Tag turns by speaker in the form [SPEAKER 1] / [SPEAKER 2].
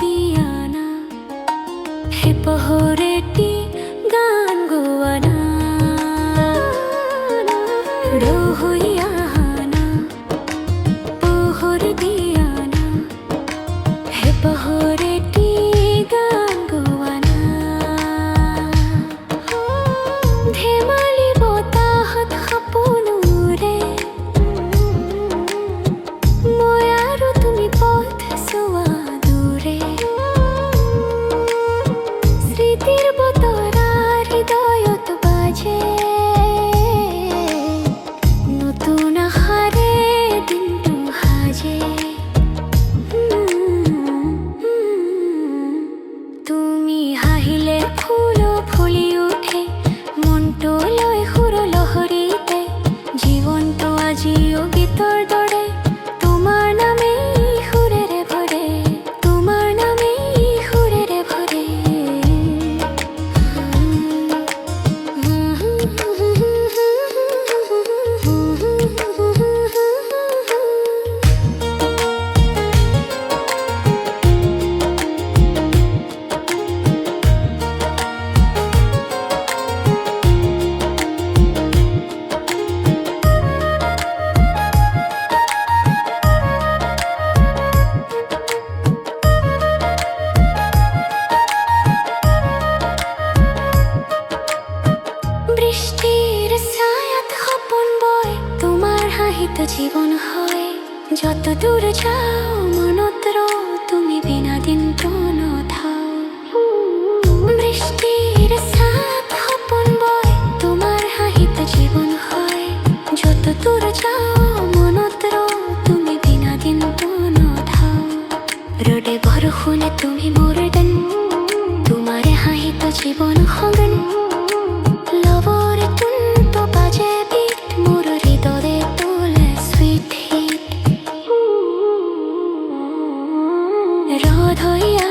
[SPEAKER 1] দিয়ানা হে পহরে অবিবাহিত জীবন হয়। যত দূর যাও মনত্র তুমি বিনা দিন তো নথাও বৃষ্টির সাপ হপন বয়, তোমার হাহিত জীবন হয়। যত দূর যাও মনত্র তুমি বিনা দিন তো নথাও রোডে বরখুনে তুমি মোর দেন তোমার হাহিত জীবন হগন 可以啊。